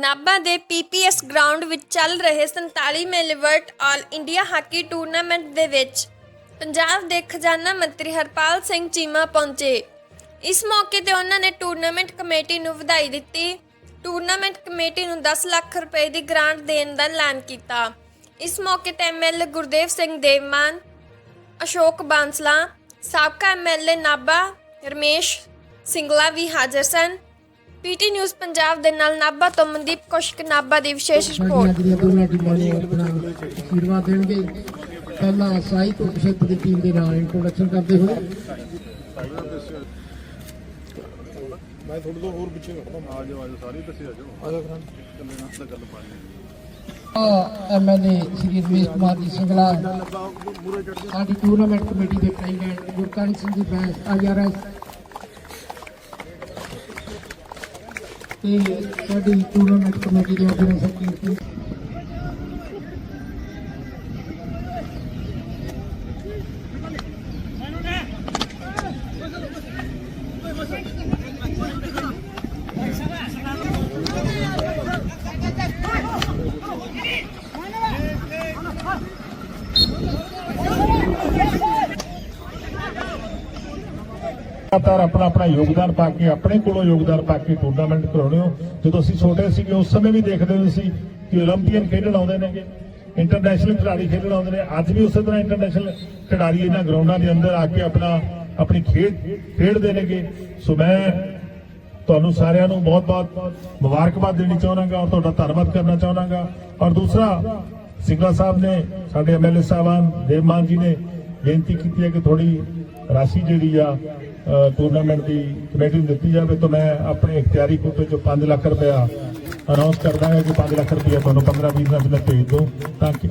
ਨਾਭਾ ਦੇ PPS ground ਵਿੱਚ ਚੱਲ ਰਹੇ 47ਵੇਂ ਲਿਵਰਟ ਆਲ ਇੰਡੀਆ ਹਾਕੀ ਟੂਰਨਾਮੈਂਟ ਦੇ ਵਿੱਚ ਪੰਜਾਬ ਦੇ ਖਜ਼ਾਨਾ ਮੰਤਰੀ ਹਰਪਾਲ ਸਿੰਘ ਚੀਮਾ ਪਹੁੰਚੇ। ਇਸ ਮੌਕੇ ਤੇ ਉਹਨਾਂ ਨੇ ਟੂਰਨਾਮੈਂਟ ਕਮੇਟੀ ਨੂੰ ਵਧਾਈ ਦਿੱਤੀ। ਟੂਰਨਾਮੈਂਟ ਕਮੇਟੀ ਨੂੰ 10 ਲੱਖ ਰੁਪਏ ਦੀ ਗ੍ਰਾਂਟ ਦੇਣ ਦਾ ਐਲਾਨ ਕੀਤਾ। ਇਸ ਮੌਕੇ ਤੇ ਐਮਐਲਏ ਗੁਰਦੇਵ ਸਿੰਘ ਦੇਵਮਾਨ, ਅਸ਼ੋਕ ਬਾਂਸਲਾ, ਸਾਬਕਾ ਐਮਐਲਏ ਨਾਭਾ, ਰਮੇਸ਼ ਸਿੰਗਲਾ ਵੀ ਹਾਜ਼ਰ ਸਨ। ਪੀਟੀ ਨਿਊਜ਼ ਪੰਜਾਬ ਦੇ ਨਾਲ ਨਾਭਾ ਤੋਂ ਮਨਦੀਪ ਕੌਸ਼ਿਕ ਨਾਭਾ ਦੀ ਵਿਸ਼ੇਸ਼ ਸਾਡੀਆਂ ਰਿਪੋਰਟ। ਜਿਹੜੀਆਂ ਦੋਨਾਂ ਟੀਮਾਂ ਨੂੰ ਆਪਣਾ ਅਸ਼ੀਰਵਾਦ ਦੇਣਗੇ। ਪਹਿਲਾਂ ਸਾਈ ਕੁਸ਼ਤ ਦੀ ਟੀਮ ਦੇ ਨਾਲ ਇੰਟਰੋਡਕਸ਼ਨ ਕਰਦੇ ਹੋਏ। ਮੈਂ ਥੋੜਾ ਜਿਹਾ ਹੋਰ ਪਿੱਛੇ ਆ ਜਾਓ ਆ ਜਾਓ ਸਾਰੇ ਪਿੱਛੇ ਆ ਜਾਓ ਆ ਜਾਓ ਕੱਲੇ ਨਾਲ ਤਾਂ ਗੱਲ ਪਾਣੀ ਐਮਐਲਏ ਸ੍ਰੀ ਰਮੇਸ਼ ਕੁਮਾਰ ਜੀ ਸਿੰਗਲਾ। ਸਾਡੀ ਟੂਰਨਾਮੈਂਟ ਕਮੇਟੀ ਦੇ ਪ੍ਰੈਜ਼ੀਡੈਂਟ ਗੁਰਕਰਨ ਸਿੰਘ ਜੀ ਬੈਂਸ ਆਈਆਰਐਸ ਤੇ ਸਾਡੀ ਟੂਰਨਾਮੈਂਟ ਕਮੇਟੀ ਦੇ ਅਧਿਕਾਰੀ ਸੈਕਟਰੀ ਲਗਾਤਾਰ ਆਪਣਾ ਆਪਣਾ ਯੋਗਦਾਨ ਪਾ ਕੇ, ਆਪਣੇ ਕੋਲੋਂ ਯੋਗਦਾਨ ਪਾ ਕੇ ਟੂਰਨਾਮੈਂਟ ਕਰਾਉਣੇ ਹੋ। ਜਦੋਂ ਅਸੀਂ ਛੋਟੇ ਸੀਗੇ, ਉਸ ਸਮੇਂ ਵੀ ਦੇਖਦੇ ਹੁੰਦੇ ਸੀ ਕਿ 올림픽ਨ ਖੇਡਣ ਆਉਂਦੇ ਨੇਗੇ ਇੰਟਰਨੈਸ਼ਨਲ ਖਿਡਾਰੀ ਖੇਡਣ ਆਉਂਦੇ ਨੇ। ਅੱਜ ਵੀ ਉਸੇ ਤਰ੍ਹਾਂ ਇੰਟਰਨੈਸ਼ਨਲ ਖਿਡਾਰੀ ਇਹਨਾਂ ਗਰਾਊਂਡਾਂ ਦੇ ਅੰਦਰ ਆ ਕੇ ਆਪਣਾ, ਆਪਣੀ ਖੇਡ ਖੇਡਦੇ ਨੇਗੇ। ਸੋ ਮੈਂ ਤੁਹਾਨੂੰ ਸਾਰਿਆਂ ਨੂੰ ਬਹੁਤ-ਬਹੁਤ ਮੁਬਾਰਕਬਾਦ ਦੇਣੀ ਚਾਹੁੰਦਾਗਾ ਔਰ ਤੁਹਾਡਾ ਧੰਨਵਾਦ ਕਰਨਾ ਚਾਹੁੰਦਾਗਾ ਔਰ ਦੂਸਰਾ ਸਿੰਘਾ ਸਾਹਿਬ ਨੇ, ਸਾਡੇ ਐਮਐਲਏ ਸਾਹਿਬਾਨ ਦੇਵਮਾਨ ਜੀ ਨੇ ਬੇਨਤੀ ਕੀਤੀ ਹੈ ਕਿ ਥੋੜੀ ਰਾਸ਼ੀ ਜਿਹੜੀ ਆ ਟੂਰਨਾਮੈਂਟ ਦੀ ਕਮੇਟੀ ਨੂੰ ਦਿੱਤੀ ਜਾਵੇ ਤਾਂ ਮੈਂ ਆਪਣੇ ਇਖਤਿਆਰੀ ਕੋਟੇ ਚੋਂ 5 ਲੱਖ ਰੁਪਇਆ ਅਨਾਉਂਸ ਕਰ ਦਾਂਗਾ ਕਿ 5 ਲੱਖ ਰੁਪਇਆ ਤੁਹਾਨੂੰ 15-20 ਦਿਨਾਂ ਵਿੱਚ ਭੇਜ ਦੂੰ ਤਾਂ ਕਿ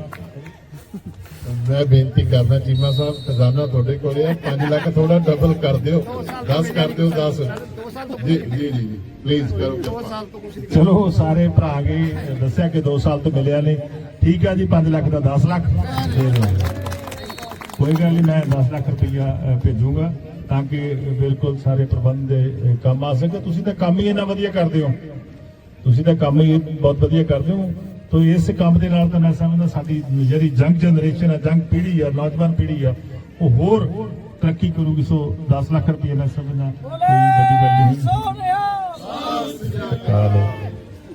ਮੈਂ ਬੇਨਤੀ ਕਰਦਾ ਚੀਮਾ ਸਾਹਿਬ ਖਜ਼ਾਨਾ ਤੁਹਾਡੇ ਕੋਲੇ ਆ। 5 ਲੱਖ ਥੋੜਾ ਡਬਲ ਕਰ ਦਿਓ। 10 ਕਰ ਦਿਓ 10 ਜੀ ਜੀ ਜੀ ਪਲੀਜ਼ ਕਰੋ। ਚਲੋ ਸਾਰੇ ਭਰਾ ਗਏ ਦੱਸਿਆ ਕਿ 2 ਸਾਲ ਤੋਂ ਮਿਲਿਆ ਨੇ ਠੀਕ ਆ ਜੀ 5 ਲੱਖ ਦਾ 10 ਲੱਖ। ਦੇ ਦਿਓ ਕੋਈ ਗੱਲ ਨਹੀਂ ਮੈਂ 10 ਲੱਖ ਰੁਪਈਆ ਭੇਜੂੰਗਾ। ਤਾਂ ਕਿ ਬਿਲਕੁਲ ਸਾਰੇ ਪ੍ਰਬੰਧ ਦੇ ਕੰਮ ਆ ਸਕੇ ਤੁਸੀਂ ਤਾਂ ਕੰਮ ਹੀ ਇੰਨਾ ਵਧੀਆ ਕਰਦੇ ਹੋ। ਤੁਸੀਂ ਤਾਂ ਕੰਮ ਹੀ ਬਹੁਤ ਵਧੀਆ ਕਰਦੇ ਹੋ। ਤੋ ਇਸ ਕੰਮ ਦੇ ਨਾਲ ਤਾਂ ਮੈਂ ਸਮਝਦਾ ਸਾਡੀ ਜਿਹੜੀ ਜੰਗ ਜਨਰੇਸ਼ਨ ਹੈ ਜੰਗ ਪੀੜ੍ਹੀ ਹੈ ਨੌਜਵਾਨ ਪੀੜ੍ਹੀ ਹੈ ਉਹ ਹੋਰ ਤਰੱਕੀ ਕਰੂਗੀ। ਸੋ 10 ਲੱਖ ਰੁਪਏ ਮੈਂ ਸਮਝਦਾ। ਕੋਈ ਵੱਡੀ ਗੱਲ ਨਹੀਂ ਸੋਹਣਿਆ।